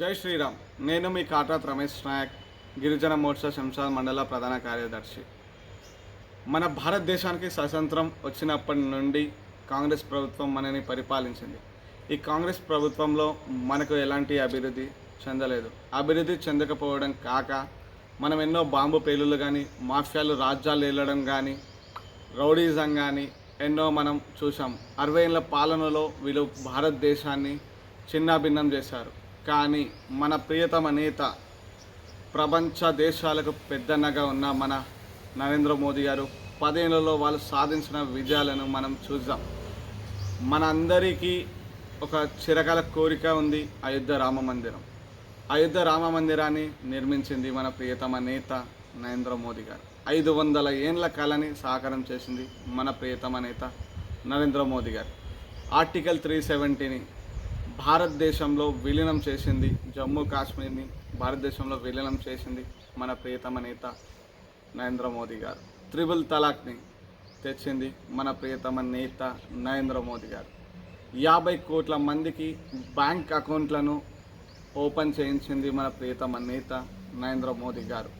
జై శ్రీరామ్. నేను మీ కాటాత్ రమేష్ నాయక్ గిరిజన మోర్చా శంషాద్ మండల ప్రధాన కార్యదర్శి. మన భారతదేశానికి స్వతంత్రం వచ్చినప్పటి నుండి కాంగ్రెస్ ప్రభుత్వం మనని పరిపాలించింది. ఈ కాంగ్రెస్ ప్రభుత్వంలో మనకు ఎలాంటి అభివృద్ధి చెందలేదు. అభివృద్ధి చెందకపోవడం కాక మనం ఎన్నో బాంబు పేలులు కానీ మాఫియాలు రాజ్యాలు వెళ్ళడం కానీ రౌడీజం కానీ ఎన్నో మనం చూసాం అరవై ఏళ్ళ పాలనలో వీళ్ళు భారతదేశాన్ని చిన్నాభిన్నం చేశారు. కానీ మన ప్రియతమ నేత ప్రపంచ దేశాలకు పెద్దన్నగా ఉన్న మన నరేంద్ర మోదీ గారు పదేళ్ళలో వాళ్ళు సాధించిన విజయాలను మనం చూద్దాం. మన అందరికీ ఒక చిరకాల కోరిక ఉంది అయోధ్య రామ మందిరం. అయోధ్య రామ మందిరాన్ని నిర్మించింది మన ప్రియతమ నేత నరేంద్ర మోదీ గారు. ఐదు వందల ఏండ్ల కళని సాకారం చేసింది మన ప్రియతమ నేత నరేంద్ర మోదీ గారు. ఆర్టికల్ త్రీ సెవెంటీని భారతదేశంలో విలీనం చేసింది జమ్మూ కాశ్మీర్ని భారతదేశంలో విలీనం చేసింది మన ప్రియతమ నేత నరేంద్ర మోదీ గారు. త్రిబుల్ తలాక్ని తెచ్చింది మన ప్రియతమ నేత నరేంద్ర మోదీ గారు. యాభై కోట్ల మందికి బ్యాంక్ అకౌంట్లను ఓపెన్ చేయించింది మన ప్రియతమ నేత నరేంద్ర మోదీ గారు.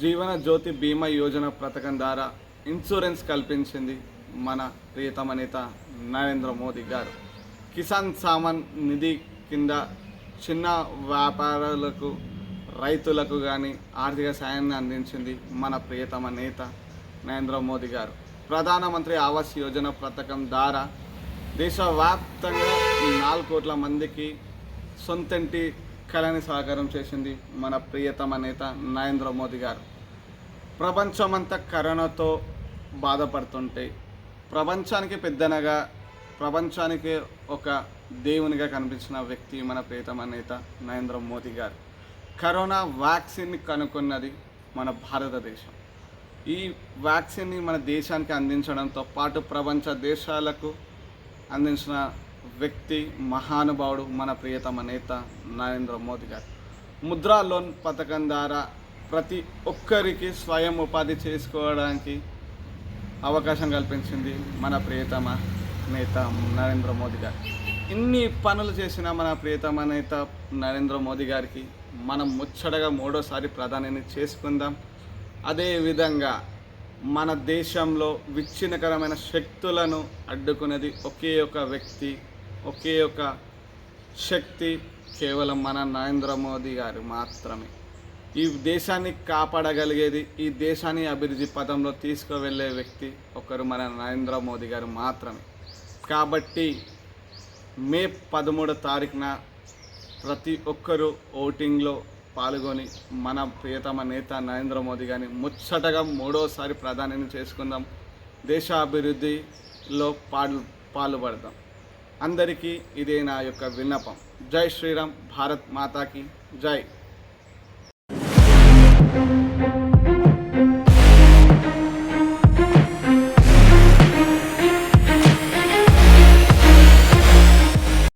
జీవన జ్యోతి బీమా యోజన పథకం ద్వారా ఇన్సూరెన్స్ కల్పించింది మన ప్రియతమ నేత నరేంద్ర మోదీ గారు. కిసాన్ సామాన్ నిధి కింద చిన్న వ్యాపారులకు రైతులకు కానీ ఆర్థిక సాయాన్ని అందించింది మన ప్రియతమ నేత నరేంద్ర మోదీ గారు. ప్రధానమంత్రి ఆవాస్ యోజన పథకం ద్వారా దేశవ్యాప్తంగా నాలుగు కోట్ల మందికి సొంతంటి కళని సాకారం చేసింది మన ప్రియతమ నేత నరేంద్ర మోదీ గారు. ప్రపంచమంతా కరోనాతో బాధపడుతుంటే ప్రపంచానికి పెద్దనగా ప్రపంచానికి ఒక దేవునిగా కనిపించిన వ్యక్తి మన ప్రియతమ నేత నరేంద్ర మోదీ గారు. కరోనా వ్యాక్సిన్ని కనుక్కున్నది మన భారతదేశం. ఈ వ్యాక్సిన్ని మన దేశానికి అందించడంతో పాటు ప్రపంచ దేశాలకు అందించిన వ్యక్తి మహానుభావుడు మన ప్రియతమ నేత నరేంద్ర మోదీ గారు. ముద్రా లోన్ పథకం ద్వారా ప్రతి ఒక్కరికి స్వయం ఉపాధి చేసుకోవడానికి అవకాశం కల్పించింది మన ప్రియతమ నేత నరేంద్ర మోదీ గారు. ఇన్ని పనులు చేసిన మన ప్రియతమ నేత నరేంద్ర మోదీ గారికి మనం ముచ్చటగా మూడోసారి ప్రధానిని చేసుకుందాం. అదేవిధంగా మన దేశంలో విచ్ఛిన్నకరమైన శక్తులను అడ్డుకునేది ఒకే ఒక వ్యక్తి ఒకే ఒక శక్తి కేవలం మన నరేంద్ర మోదీ గారు మాత్రమే. ఈ దేశాన్ని కాపాడగలిగేది ఈ దేశాన్ని అభివృద్ధి పదంలో తీసుకువెళ్ళే వ్యక్తి ఒకరు మన నరేంద్ర మోదీ గారు మాత్రమే. కాబట్టి మే పదమూడో తారీఖున ప్రతి ఒక్కరూ ఓటింగ్లో పాల్గొని మన ప్రియతమ నేత నరేంద్ర మోదీ గారిని ముచ్చటగా మూడోసారి ప్రధానిని చేసుకుందాం. దేశాభివృద్ధిలో పాలు పాల్పడదాం. అందరికీ ఇదే నా యొక్క విన్నపం. జై శ్రీరామ్ భారత్ మాతాకి జై.